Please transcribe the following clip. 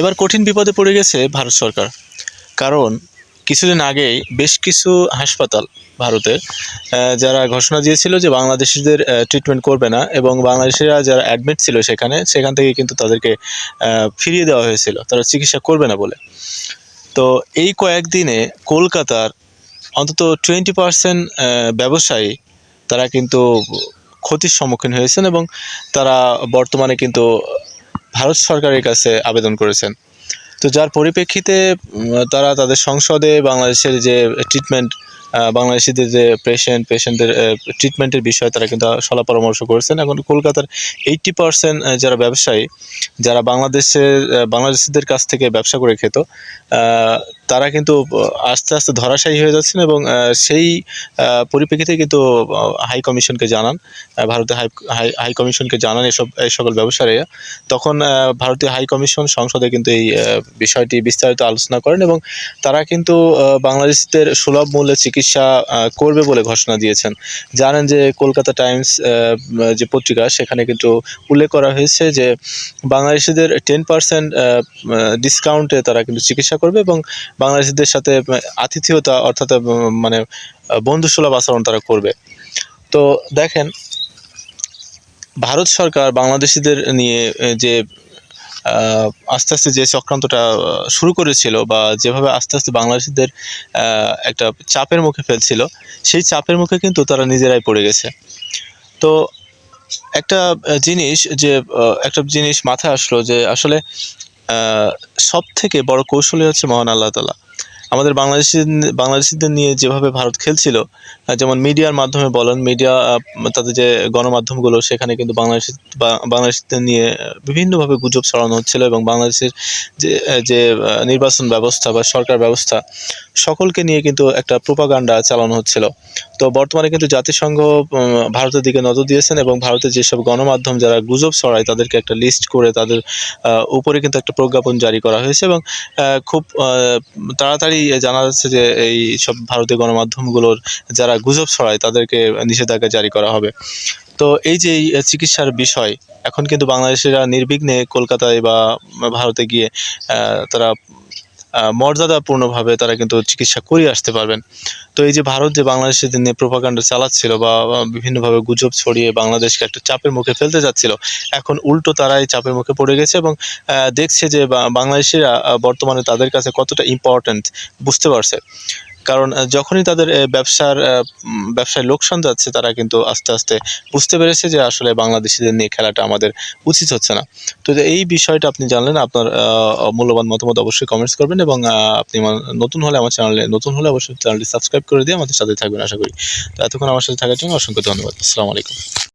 এবার কঠিন বিপদে পড়ে গেছে ভারত সরকার। কারণ কিছুদিন আগেই বেশ কিছু হাসপাতাল ভারতের যারা ঘোষণা দিয়েছিল যে বাংলাদেশিদের ট্রিটমেন্ট করবে না এবং বাংলাদেশিরা যারা অ্যাডমিট ছিল সেখানে, সেখান থেকে কিন্তু তাদেরকে ফিরিয়ে দেওয়া হয়েছিল। তারা চিকিৎসা করবে না বলে। তো এই কয়েকদিনে কলকাতার অন্তত টোয়েন্টি পার্সেন্ট ব্যবসায়ী তারা কিন্তু ক্ষতির সম্মুখীন হয়েছেন এবং তারা বর্তমানে কিন্তু ভারত সরকারের কাছে আবেদন করেছেন। তো যার পরিপ্রেক্ষিতে তারা তাদের সংসদে বাংলাদেশের যে ট্রিটমেন্ট বাংলাদেশিদের যে পেশেন্ট পেশেন্টদের ট্রিটমেন্টের বিষয়ে তারা কিন্তু সলা পরামর্শ করেছেন। এখন কলকাতার এইট্টি পার্সেন্ট যারা ব্যবসায়ী, যারা বাংলাদেশের বাংলাদেশিদের কাছ থেকে ব্যবসা করে খেত তারা কিন্তু আস্তে আস্তে ধরাশায়ী হয়ে যাচ্ছেন এবং সেই পরিপ্রেক্ষিতে কিন্তু হাই কমিশনকে জানান ভারতের হাই হাই হাই কমিশনকে জানান এসব, এই সকল ব্যবসায়ীরা। তখন ভারতীয় হাই কমিশন সংসদে কিন্তু এই বিষয়টি বিস্তারিত আলোচনা করেন এবং তারা কিন্তু বাংলাদেশিদের সুলভ মূল্যে চিকিৎসা আহ, করবে বলে ঘোষণা দিয়েছেন। জানেন যে কলকাতা টাইমস যে পত্রিকা সেখানে কিন্তু উল্লেখ করা হয়েছে যে বাংলাদেশিদের টেন পার্সেন্ট ডিসকাউন্টে তারা কিন্তু চিকিৎসা করবে এবং বাংলাদেশিদের সাথে আতিথেয়তা অর্থাৎ মানে বন্ধুসুলভ আচরণ তারা করবে। তো দেখেন ভারত সরকার বাংলাদেশিদের নিয়ে যে আস্তে আস্তে যে চক্রান্তটা শুরু করেছিল বা যেভাবে আস্তে আস্তে বাংলাদেশিদের একটা চাপের মুখে ফেলছিল, সেই চাপের মুখে কিন্তু তারা নিজেরাই পড়ে গেছে। তো একটা জিনিস যে একটা জিনিস মাথায় আসলো যে আসলে সব থেকে বড় কৌশলী হচ্ছে মহান আল্লাহ তালা আমাদের বাংলাদেশি বাংলাদেশিদের নিয়ে যেভাবে ভারত খেলছিল যেমন মিডিয়ার মাধ্যমে বলেন মিডিয়া তাদের যে গণমাধ্যমগুলো সেখানে কিন্তু বাংলাদেশি বাংলাদেশিদের নিয়ে বিভিন্নভাবে গুজব ছড়ানো হচ্ছিল এবং বাংলাদেশের যে যে নির্বাচন ব্যবস্থা বা সরকার ব্যবস্থা সকলকে নিয়ে কিন্তু একটা প্রোপাগান্ডা চালানো হচ্ছিল। তো বর্তমানে কিন্তু জাতিসংঘ ভারতের দিকে নজর দিয়েছেন এবং ভারতের যেসব গণমাধ্যম যারা গুজব ছড়ায় তাদেরকে একটা লিস্ট করে তাদের উপরে কিন্তু একটা প্রজ্ঞাপন জারি করা হয়েছে এবং খুব আহ, তাড়াতাড়ি জানা যাচ্ছে যে এই সব ভারতীয় গণমাধ্যমগুলোর যারা গুজব ছড়ায় তাদেরকে নিষেধাজ্ঞা জারি করা হবে। তো এই যে চিকিৎসার বিষয়, এখন কিন্তু বাংলাদেশিরা নির্বিঘ্নে কলকাতায় বা ভারতে গিয়ে তারা মর্যাদাপূর্ণভাবে তারা কিন্তু চিকিৎসা করিয়ে আসতে পারবেন। তো এই যে ভারত যে বাংলাদেশের দিনে প্রোপাকাণ্ড চালাচ্ছিল বা বিভিন্নভাবে গুজব ছড়িয়ে বাংলাদেশকে একটা চাপের মুখে ফেলতে যাচ্ছিল, এখন উল্টো তারা এই চাপের মুখে পড়ে গেছে এবং দেখছে যে বাংলাদেশিরা বর্তমানে তাদের কাছে কতটা ইম্পর্ট্যান্ট বুঝতে পারছে। কারণ যখনই তাদের ব্যবসার ব্যবসায় লোকসান যাচ্ছে, তারা কিন্তু আস্তে আস্তে বুঝতে পেরেছে যে আসলে বাংলাদেশিদের নিয়ে খেলাটা আমাদের উচিত হচ্ছে না। তো এই বিষয়টা আপনি জানলেন, আপনার মূল্যবান মতামত অবশ্যই কমেন্টস করবেন এবং আপনি নতুন হলে আমার চ্যানেলে নতুন হলে অবশ্যই চ্যানেলটি সাবস্ক্রাইব করে দিয়ে আমাদের সাথে থাকবেন, আশা করি। তো এতক্ষণ আমার সাথে থাকার জন্য অসংখ্য ধন্যবাদ। আসসালামু আলাইকুম।